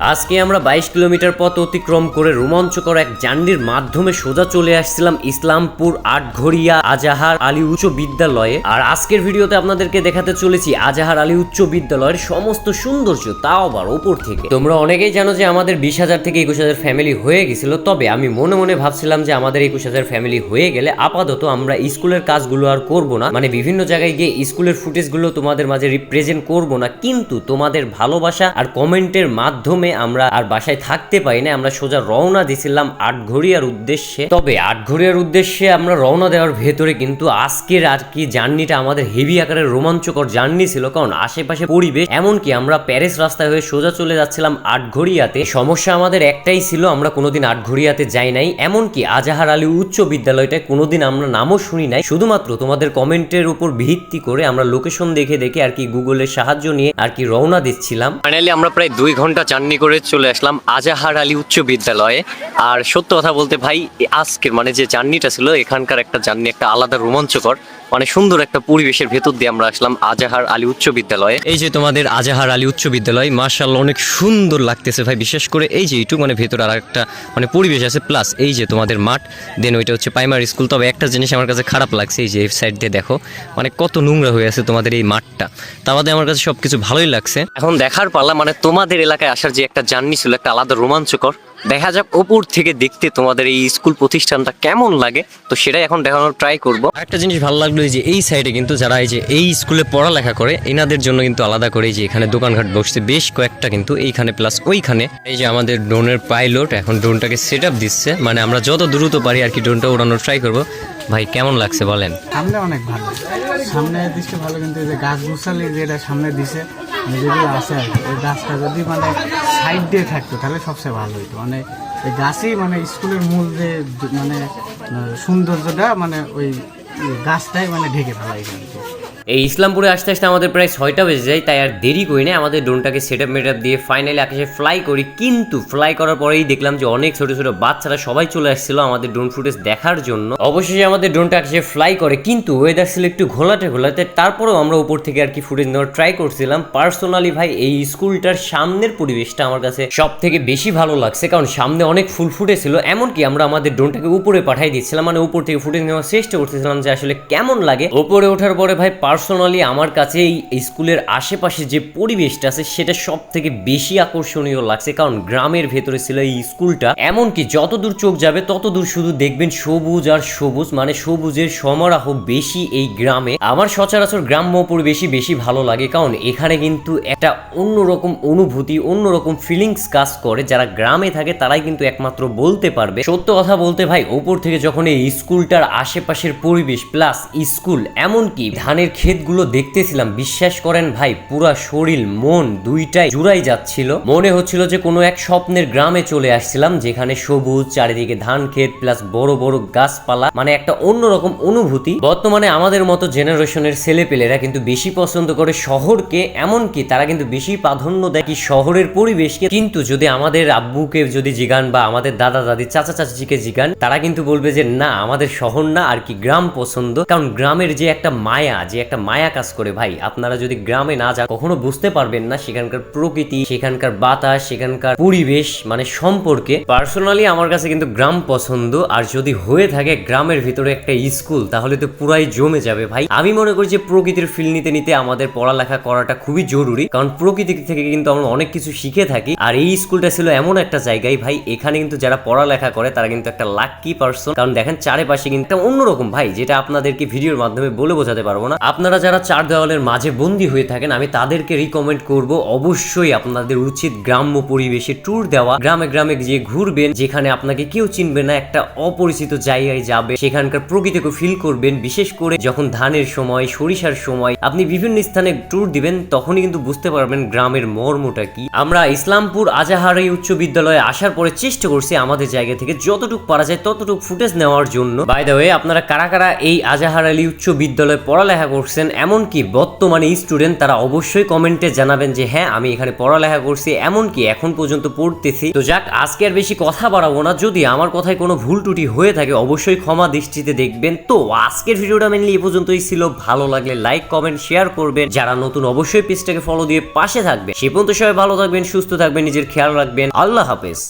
আজকে আমরা বাইশ কিলোমিটার পথ অতিক্রম করে রোমাঞ্চকর এক জার্নির মাধ্যমে সোজা চলে আসছিলাম ইসলামপুর আটঘরিয়া আজাহার আলী উচ্চ বিদ্যালয়ে। আর আজকের ভিডিওতে আপনাদেরকে দেখাতে চলেছি আজাহার আলী উচ্চ বিদ্যালয়ের সমস্ত সৌন্দর্য, তাও আবার ওপর থেকে। তোমরা অনেকেই জানো যে আমাদের বিশ হাজার থেকে একুশ হাজার ফ্যামিলি হয়ে গেছিল, তবে আমি মনে মনে ভাবছিলাম যে আমাদের একুশ হাজার ফ্যামিলি হয়ে গেলে আপাতত আমরা স্কুলের কাজগুলো আর করব না। মানে বিভিন্ন জায়গায় গিয়ে স্কুলের ফুটেজগুলো তোমাদের মাঝে রিপ্রেজেন্ট করব না, কিন্তু তোমাদের ভালোবাসা আর কমেন্টের মাধ্যমে আমরা আর বাসায় থাকতে পারি না আমরা সোজা রওনা দিছিলাম আটঘরিয়ার উদ্দেশ্যে। তবে আটঘরিয়ার উদ্দেশ্যে আমরা রওনা দেওয়ার ভেতরে কিন্তু আজকের আর কি জার্নিটা আমাদের হেভি আকারের রোমাঞ্চকর জার্নি ছিল, কারণ আশেপাশে পরিবেশ, এমনকি আমরা প্যারিস রাস্তায় হয়ে সোজা চলে যাচ্ছিলাম আটঘরিয়াতে সমস্যা আমাদের একটাই ছিল, আমরা কোনোদিন আটঘরিয়াতে যাই নাই, এমনকি আজাহার আলী উচ্চ বিদ্যালয়টায় কোনোদিন আমরা নামও শুনি নাই। শুধুমাত্র তোমাদের কমেন্টের উপর ভিত্তি করে আমরা লোকেশন দেখে দেখে আর কি গুগলের সাহায্য নিয়ে আর কি রওনা দিচ্ছিলাম। ফাইনালি আমরা প্রায় দুই ঘণ্টা জার্নি করে চলে আসলাম আজাহার আলী উচ্চ বিদ্যালয়ে। আর সত্য কথা বলতে ভাই আজকের মানে যে জার্নিটা ছিল, এখানকার একটা জার্নি, একটা আলাদা রোমাঞ্চকর মানে সুন্দর একটা পরিবেশের ভেতর দিয়ে আমরা আসলাম আজাহার আলী উচ্চ বিদ্যালয়ে। এই যে তোমাদের আজাহার আলী উচ্চ বিদ্যালয় মার্শাল্লাহ অনেক সুন্দর লাগতেছে ভাই, বিশেষ করে এই যে এইটুকু মানে ভেতরে আর একটা মানে পরিবেশ আছে প্লাস এই যে তোমাদের মাঠ দেন ওইটা হচ্ছে প্রাইমারি স্কুল তবে একটা জিনিস আমার কাছে খারাপ লাগছে, এই যে এই সাইড দিয়ে দেখো মানে কত নোংরা হয়ে আছে তোমাদের এই মাঠটা। তা বাদে আমার কাছে সবকিছু ভালোই লাগছে। এখন দেখার পালা মানে তোমাদের এলাকায় আসার যে একটা জার্নি ছিল একটা আলাদা রোমাঞ্চকর। দেখা যাক ওপর থেকে দেখতে তোমাদের এই স্কুল প্রতিষ্ঠানটা কেমন লাগে। তো সেটাই এখন দেখানোর ট্রাই করব। একটা জিনিস ভালো লাগল এই যে এই সাইডে কিন্তু যারা এই যে এই স্কুলে পড়ালেখা করে এনাদের জন্য কিন্তু আলাদা করে এই যে এখানে দোকানঘাট বসছে বেশ কয়েকটা কিন্তু এইখানে প্লাস ওইখানে। এই যে আমাদের ড্রোনের পাইলট এখন ড্রোনটাকে সেট আপ দিচ্ছে। মানে আমরা যত দ্রুত পারি আর কি ড্রোনটা উড়ানোর ট্রাই করব। ভাই কেমন লাগছে বলেন? সামনে অনেক ভালো। সামনে দৃষ্টি ভালো কিন্তু এই যে গাছ গুছালি যেটা সামনে দিছে মানে যেগুলো আছে আর কি, ওই গাছটা যদি মানে সাইড দিয়ে থাকতো, তাহলে সবচেয়ে ভালো হতো মানে এই গাছই মানে স্কুলের মূল যে মানে সৌন্দর্যটা মানে ওই গাছটাই মানে ঢেকে ফেলাই কিন্তু এই ইসলামপুরে আসতে আসতে আমাদের প্রায় ছয়টা বেজে যায়, তাই আর দেরি করি না আমাদের ড্রোনটাকে সেট আপ মেট দিয়ে ফাইনালি আকাশে ফ্লাই করি। কিন্তু ফ্লাই করার পরেই দেখলাম যে অনেক ছোট ছোট বাচ্চারা সবাই চলে আসছিল আমাদের ড্রোন ফুটেজ দেখার জন্য। অবশেষে আমাদের ড্রোনটা আকাশে ফ্লাই করে, কিন্তু ওয়েদার ছিল একটু ঘোলাটে ঘোলাটে। তারপরেও আমরা উপর থেকে আর কি ফুটেজ নেওয়ার ট্রাই করছিলাম। পার্সোনালি ভাই, এই স্কুলটার সামনের পরিবেশটা আমার কাছে সব থেকে বেশি ভালো লাগছে। কারণ সামনে অনেক ফুল ফুটেছিল এমনকি আমরা আমাদের ড্রোনটাকে উপরে পাঠাই দিচ্ছিলাম। মানে উপর থেকে ফুটেজ নেওয়ার চেষ্টা করতেছিলাম যে আসলে কেমন লাগে। উপরে ওঠার পরে ভাই পার্সোনালি আমার কাছে এই স্কুলের আশেপাশে যে পরিবেশটা আছে, সেটা সব থেকে বেশি আকর্ষণীয় লাগছে। কারণ গ্রামের ভেতরে ছিল এই স্কুলটা। এমনকি যত দূর চোখ যাবে তত দূর শুধু দেখবেন সবুজ আর সবুজ মানে সবুজের সমারোহ বেশি এই গ্রামে। আমার সচরাচর গ্রাম্য পরিবেশই বেশি ভালো লাগে, কারণ এখানে কিন্তু একটা অন্যরকম অনুভূতি, অন্যরকম ফিলিংস কাজ করে। যারা গ্রামে থাকে, তারাই কিন্তু একমাত্র বলতে পারবে। সত্য কথা বলতে ভাই, ওপর থেকে যখন এই স্কুলটার আশেপাশের পরিবেশ প্লাস স্কুল, এমনকি ধানের ক্ষেতগুলো দেখতেছিলাম। বিশ্বাস করেন ভাই, পুরা শরীর, মন দুইটাই জুড়াই যাচ্ছিল। মনে হচ্ছিল যে কোনো এক স্বপ্নের গ্রামে চলে আসছিলাম, যেখানে সবুজ, চারিদিকে ধান ক্ষেত প্লাস বড় বড় গাছপালা মানে একটা অন্যরকম অনুভূতি। বর্তমানে আমাদের মতো জেনারেশনের ছেলেপেলেরা কিন্তু বেশি পছন্দ করে শহরকে, এমনকি তারা কিন্তু বেশি প্রাধান্য দেয় কি শহরের পরিবেশকে। কিন্তু যদি আমাদের আব্বুকে যদি জিগান বা আমাদের দাদা, দাদি, চাচা, চাচিকে জিগান, তারা কিন্তু বলবে যে, না, আমাদের শহর না, আর কি গ্রাম পছন্দ। কারণ গ্রামের যে একটা মায়া, যে একটা মায়া কাজ করে ভাই। আপনারা যদি গ্রামে না যান, কখনো বুঝতে পারবেন না সেখানকার প্রকৃতি, সেখানকার বাতাস, সেখানকার পরিবেশ মানে সম্পর্কে। পার্সোনালি আমার কাছে কিন্তু গ্রাম পছন্দ, আর যদি হয়ে থাকে গ্রামের ভিতরে একটা স্কুল, তাহলে তো পুরাই জমে যাবে ভাই। আমি মনে করি যে প্রকৃতির ফিল নিতে নিতে আমাদের পড়ালেখা করাটা খুবই জরুরি, কারণ প্রকৃতি থেকে কিন্তু আমরা অনেক কিছু শিখে থাকি। আর এই স্কুলটা ছিল এমন একটা জায়গায় ভাই, এখানে কিন্তু যারা পড়ালেখা করে, তারা কিন্তু একটা লাকি পার্সন কারণ দেখেন, চারিপাশে কিন্তু একটা অন্যরকম ভাই, যেটা আপনাদেরকে ভিডিওর মাধ্যমে বলে বোঝাতে পারব না। আপনারা যারা চার দেওয়ালের মাঝে বন্দি হয়ে থাকেন, আমি তাদেরকে রিকমেন্ড করব অবশ্যই আপনাদের উচিত গ্রাম্য পরিবেশে ট্যুর দেওয়া। গ্রামে গ্রামে গিয়ে ঘুরবেন, যেখানে আপনাকে কেউ চিনবে না, একটা অপরিচিত জায়গায় যাবে, সেখানকার প্রকৃতিকে ফিল করবেন, বিশেষ করে যখন ধানের সময়, সরিষার সময়, আপনি বিভিন্ন স্থানে ট্যুর দিবেন, তখনই কিন্তু বুঝতে পারবেন গ্রামের মর্মটা কি। আমরা ইসলামপুর আজাহারি উচ্চ বিদ্যালয়ে আসার পরে চেষ্টা করছি আমাদের জায়গা থেকে যতটুকু পারা যায়, ততটুকু ফুটেজ নেওয়ার জন্য। বাই আপনারা কারা কারা এই আজাহার আলী উচ্চ বিদ্যালয়ে পড়ালেখা করছেন করছেন, এমনকি বর্তমানে স্টুডেন্ট তারা অবশ্যই কমেন্টে জানাবেন যে হ্যাঁ আমি এখানে পড়ালেখা করছি, এমনকি এখন পর্যন্ত পড়তেছি। তো যাক, আজকে আর বেশি কথা বাড়াবো না। যদি আমার কথায় কোনো ভুল ত্রুটি হয়ে থাকে, অবশ্যই ক্ষমা দৃষ্টিতে দেখবেন। তো আজকের ভিডিওটা মেনলি এ পর্যন্তই ছিল। ভালো লাগলে লাইক কমেন্ট শেয়ার করবেন। যারা নতুন, অবশ্যই পেজটাকে ফলো দিয়ে পাশে থাকবে সে পর্যন্ত সবাই ভালো থাকবেন, সুস্থ থাকবেন, নিজের খেয়াল রাখবেন। আল্লাহ হাফেজ।